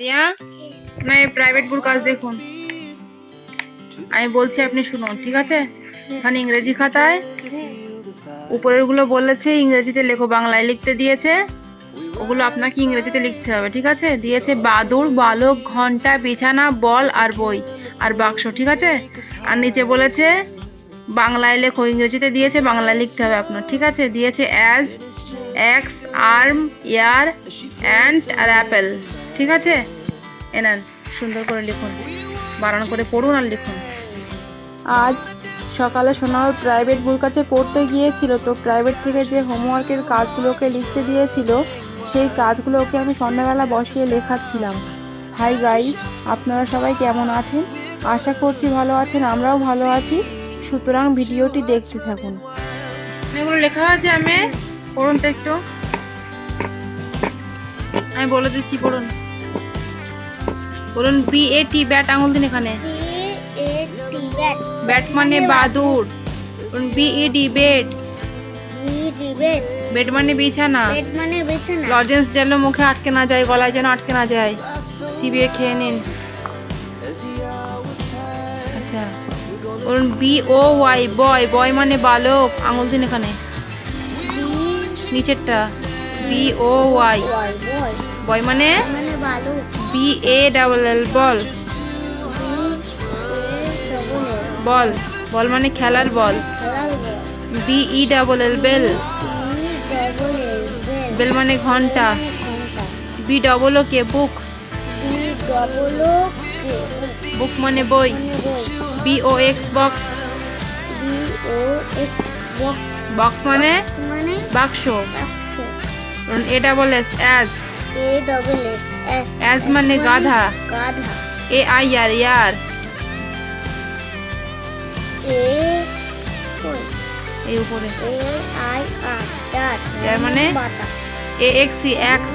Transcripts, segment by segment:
রিয়া না এই প্রাইভেট বুর কাজ দেখুন। আমি বলছি, আপনি শুনুন, ঠিক আছে? এখানে ইংরেজি খাতায় উপরেরগুলো বলেছে, ইংরেজিতে লেখো, বাংলায় লিখতে দিয়েছে। ওগুলো আপনাকে ইংরেজিতে লিখতে হবে, ঠিক আছে? দিয়েছে বাদুর বালক, ঘণ্টা, বিছানা, বল আর বই আর বাক্স, ঠিক আছে? আর নিচে বলেছে, বাংলায় লেখো, ইংরেজিতে দিয়েছে, বাংলায় লিখতে হবে আপনার, ঠিক আছে? দিয়েছে as axe arm ear and R apple ঠিক আছে? এনান সুন্দর করে লিখুন। বারণ করে পড়ুন আর লিখুন। আজ সকালে সোনার প্রাইভেট বুর কাছে পড়তে গিয়েছিল তো প্রাইভেট থেকে যে হোমওয়ার্কের কাজগুলোকে লিখতে দিয়েছিল সেই কাজগুলোকে আমি সন্ধ্যাবেলা বসিয়ে লেখাচ্ছিলাম। হাই গাইস আপনারা সবাই কেমন আছেন? আশা করছি ভালো আছেন আমরাও ভালো আছি। সুতরাং ভিডিওটি দেখতে থাকুন। এগুলো লেখা আছে আমি? পড়ুন তো একটু। আমি বলে দিচ্ছি পড়ুন। বলুন বি এ টি ব্যাট আঙুল দিন এখানে। ব্যাট মানে বাদুর বলুন B E D bed bed মানে বিছানা। মানে লজেন্স যেন মুখে আটকে না যায় গলায় যেন আটকে না যায়। চিবিয়ে খেয়ে নিন। আচ্ছা বলুন বি ও ওয়াই বয় বয় মানে বালক। আঙুল দিন এখানে। নিচেরটা। বি ও ওয়াই বয় মানে? মানে B A double L ball. Ball. Ball মানে খেলার ball. B E double L bell. Bell মানে ঘণ্টা। বি ডবল ও কে বুক বুক মানে বই। B O X box box মানে মানে বাক্স। A double S ass A double S ass মানে গাধা গাধা এ আই আর ইয়ার এ এই উপরে। এ আই আর এর মানে? A X C X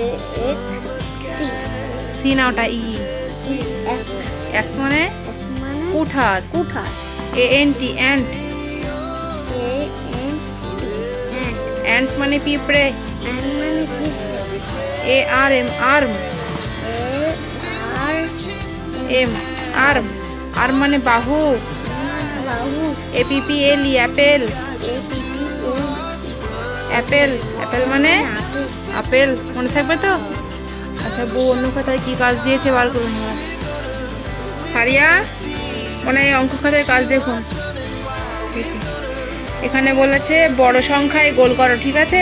A X C C না ওটা ই এক্স মানে? মানে? কুঠার। A N T ant A N ant মানে পিঁপড়ে। এন মানে কি A R M arm. R M arm. Arm মানে বাহু। বাহু A P P L apple. Apple. Apple মানে আপেল। মনে থাকবে তো? আচ্ছা বউ অন্য খাতায় কি কাজ দিয়েছে বার করুন। সারিয়া মনে অঙ্ক খাতায় কাজ দেখুন এখানে বলেছে বড় সংখ্যায় গোল করো ঠিক আছে?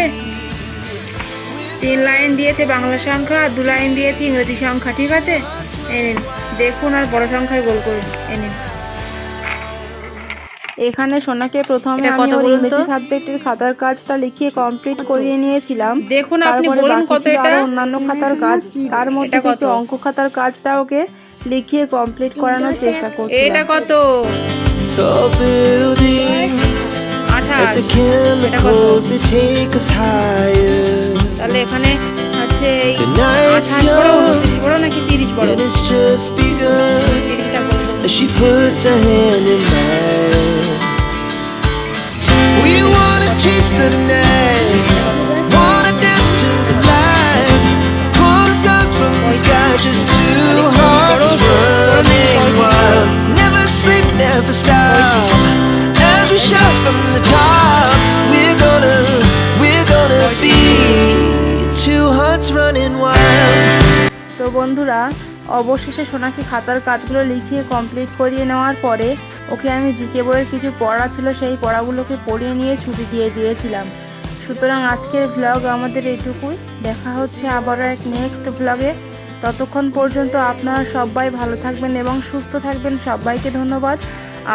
তিন লাইন দিয়েছে বাংলা সংখ্যা আর দু লাইন দিয়েছে ইংরেজি সংখ্যা ঠিক আছে? নিন দেখুন আর বড় সংখ্যায় গোল করুন এই নিন। এখানে সোনাকে প্রথমে আমি কত ওর ইংরেজি সাবজেক্টের খাতার কাজটা লিখিয়ে কমপ্লিট করিয়ে নিয়েছিলাম। দেখুন আপনি বলুন কত এটা? অন্যান্য খাতার কাজ। তার মধ্যে কত? থেকে অঙ্ক খাতার কাজটা ওকে লিখিয়ে কমপ্লিট করানোর চেষ্টা করছি এটা কত? Tall buildings আঠাশ। as the chemicals they take us higher. তাহলে এখানে আছে এই আঠাশ বড় উনত্রিশ বড় নাকি তিরিশ বড়. তিরিশটা বড় she puts her hand in mine, we wanna chase the night, বন্ধুরা, অবশেষে সোনাকে খাতার কাজগুলো লিখিয়ে কমপ্লিট করিয়ে নেওয়ার পরে ওকে আমি জিকে বইয়ের কিছু পড়া ছিল, সেই পড়াগুলোকে পড়িয়ে নিয়ে ছুটি দিয়ে দিয়েছিলাম। সুতরাং আজকের ভ্লগ আমাদের এইটুকুই দেখা হচ্ছে আবারও এক নেক্সট ভ্লগে ততক্ষণ পর্যন্ত আপনারা সবাই ভালো থাকবেন এবং সুস্থ থাকবেন। সবাইকে ধন্যবাদ।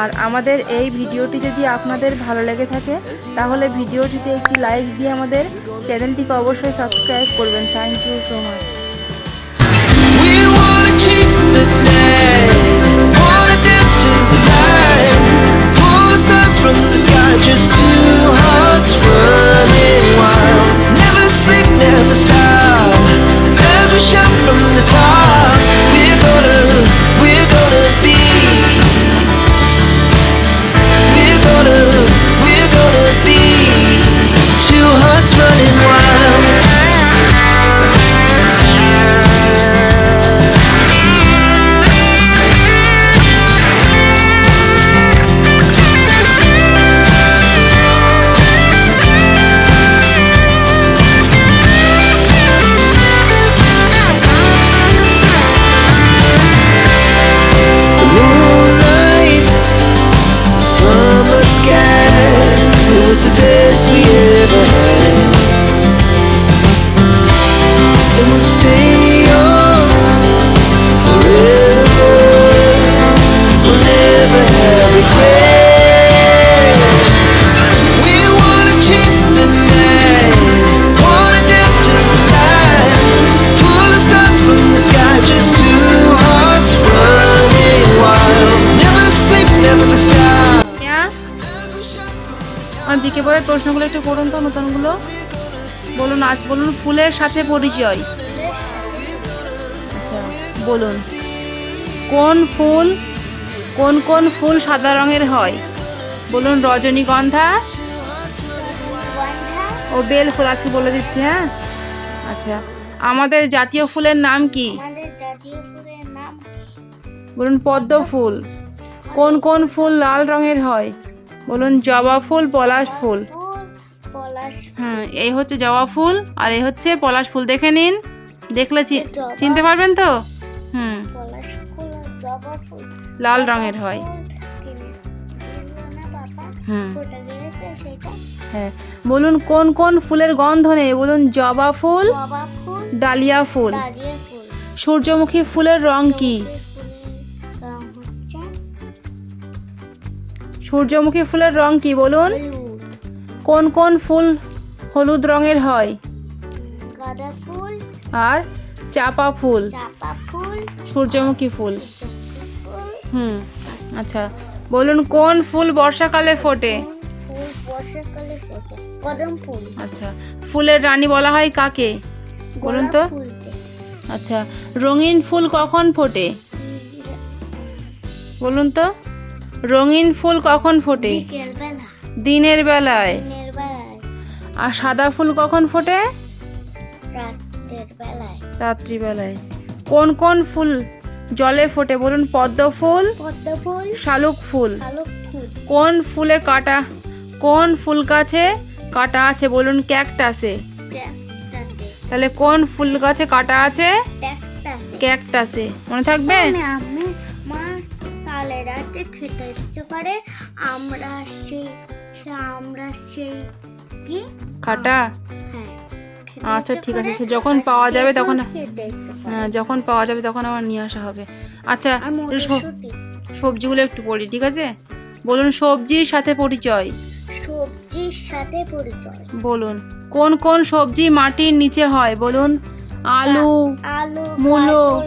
আর আমাদের এই ভিডিওটি যদি আপনাদের ভালো লেগে থাকে, তাহলে ভিডিওটিতে একটি লাইক দিয়ে আমাদের চ্যানেলটিকে অবশ্যই সাবস্ক্রাইব করবেন। Thank you so much from the sky, just two hearts running একটু করুন তো নতুনগুলো? বলুন আজ বলুন ফুলের সাথে পরিচয়। আচ্ছা বলুন কোন ফুল কোন কোন ফুল সাদা রঙের হয়? বলুন রজনীগন্ধা ও বেল ফুল আজকে বলে দিচ্ছি হ্যাঁ? আচ্ছা আমাদের জাতীয় ফুলের নাম কি? বলুন পদ্ম ফুল। কোন কোন ফুল লাল রঙের হয়? বলুন জবা ফুল পলাশ ফুল। হ্যাঁ এই হচ্ছে জবা ফুল আর এই হচ্ছে পলাশ ফুল। দেখে নিন দেখলে। চিনতে পারবেন তো? হুম। লাল রঙের হয়। হুম। হ্যাঁ বলুন কোন কোন ফুলের গন্ধ নেই? বলুন জবা ফুল ডালিয়া ফুল। সূর্যমুখী ফুলের রং কি? ফুলের রং হচ্ছে সূর্যমুখী ফুলের রং কি বলুন? কোন কোন ফুল হলুদ রঙের হয়? গাঁদা ফুল। আর চাপা ফুল। চাপা ফুল। সূর্যমুখী ফুল। হুম আচ্ছা। বলুন কোন ফুল বর্ষাকালে ফোটে? ফুল বর্ষাকালে ফোটে? কদম ফুল। আচ্ছা ফুলের রানী বলা হয় কাকে? বলুন তো। আচ্ছা রঙিন ফুল কখন ফোটে? বলুন তো। রঙিন ফুল কখন ফোটে? দিনের বেলায়। দিনের বেলায়। আর সাদা ফুল কখন ফোটে? রাতের বেলায়। রাত্রিবেলায়। কোন কোন ফুল জলে ফোটে বলুন? পদ্ম ফুল পদ্ম ফুল শালুক ফুল। কোন ফুলে কাটা? কোন ফুল গাছে কাটা আছে বলুন? ক্যাকটাসে। তাহলে কোন ফুল গাছে কাটা আছে? ক্যাকটাসে। মনে থাকবে? আমি আমি মা তালে রাতে খেতে ইচ্ছে করে আমরা সেই আমরা সেই কি? কাটা? হ্যাঁ আচ্ছা, ঠিক আছে, সে যখন পাওয়া যাবে তখন-। হ্যাঁ, যখন পাওয়া যাবে তখন আবার নিয়ে আসা হবে। আচ্ছা সব- সবজিগুলো একটু পড়ি ঠিক আছে? বলুন সবজির সাথে পরিচয়। সবজির সাথে পরিচয়? বলুন কোন কোন সবজি মাটির নিচে হয়? বলুন আলু আলু মূলো।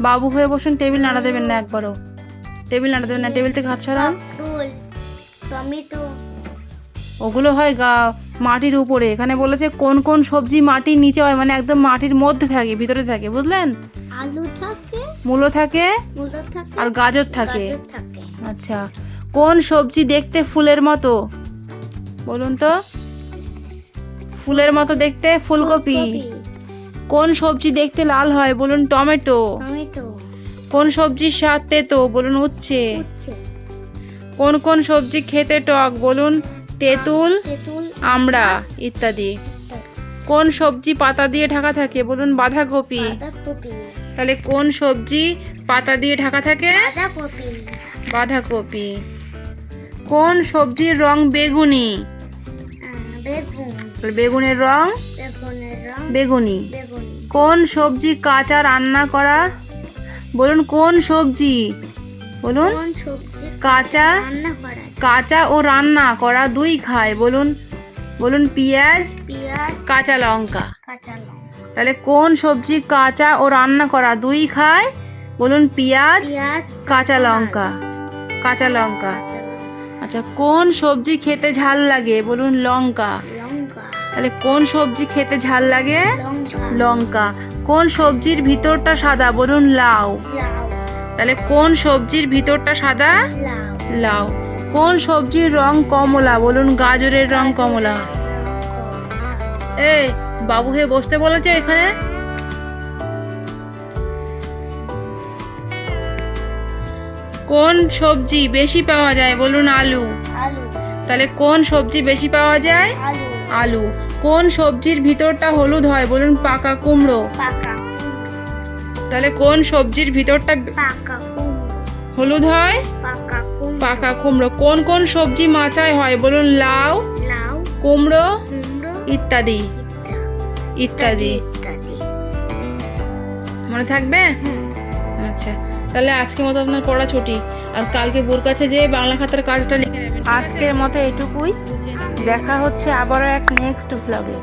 বাবু হয়ে বসুন টেবিল নাড়া দেবেন না একবারও। টেবিল নাড়া দেবেন না টেবিল থেকে হাত সরান। টমেটো। ওগুলো হয় গা মাটির উপরে। এখানে বলেছে কোন কোন সবজি মাটির নিচে হয় মানে একদম মাটির মধ্যে থাকে ভিতরে থাকে বুঝলেন? আলু থাকে। মূলো থাকে। মূলো থাকে। আর গাজর থাকে। আচ্ছা কোন সবজি দেখতে ফুলের মতো? বলুন তো। ফুলের মতো দেখতে ফুলকপি। কোন সবজি দেখতে লাল হয়? বলুন টমেটো। কোন সবজির স্বাদ তেতো? বলুন উচ্ছে। উচ্ছে। কোন কোন সবজি খেতে টক বলুন তেঁতুল আমড়া ইত্যাদি। কোন সবজি পাতা দিয়ে ঢাকা থাকে বলুন বাঁধাকপি? তাহলে কোন সবজি পাতা দিয়ে ঢাকা থাকে? বাঁধাকপি। কোন সবজির রং বেগুনি? বেগুনের রং? বেগুনি। কোন সবজি কাঁচা রান্না করা? বলুন কোন সবজি? বলুন। কাঁচা? কাঁচা ও রান্না করা দুই খায় বলুন বলুন পেঁয়াজ কাঁচা লঙ্কা। তাহলে কোন সবজি কাঁচা ও রান্না করা দুই খায়? বলুন পেঁয়াজ কাঁচা লঙ্কা। কাঁচা লঙ্কা। আচ্ছা কোন সবজি খেতে ঝাল লাগে? বলুন লঙ্কা। তাহলে কোন সবজি খেতে ঝাল লাগে? লঙ্কা। কোন সবজির ভিতরটা সাদা? বলুন লাউ। লাউ। তাহলে কোন সবজির ভিতরটা সাদা? লাউ কোন সবজির রং কমলা? বলুন গাজরের রং কমলা। এই বাবু হয়ে বসতে বলেছে এখানে? কোন সবজি বেশি পাওয়া যায়? বলুন আলু। তাহলে কোন সবজি বেশি পাওয়া যায়? আলু। কোন সবজির ভিতরটা হলুদ হয়? বলুন পাকা কুমড়ো। তাহলে কোন সবজির ভিতরটা হলুদ হয়? পাকা কুমড়ো। কোন কোন সবজি মাচায় হয়? বলুন লাউ কুমড়ো ইত্যাদি। ইত্যাদি। মনে থাকবে? আচ্ছা তাহলে আজকের মতো আপনার পড়া ছুটি। আর কালকে বোর কাছে যে বাংলা খাতার কাজটা লিখে নেবেন আজকের মতো এটুকুই। দেখা হচ্ছে আবারও এক নেক্সট ভ্লগে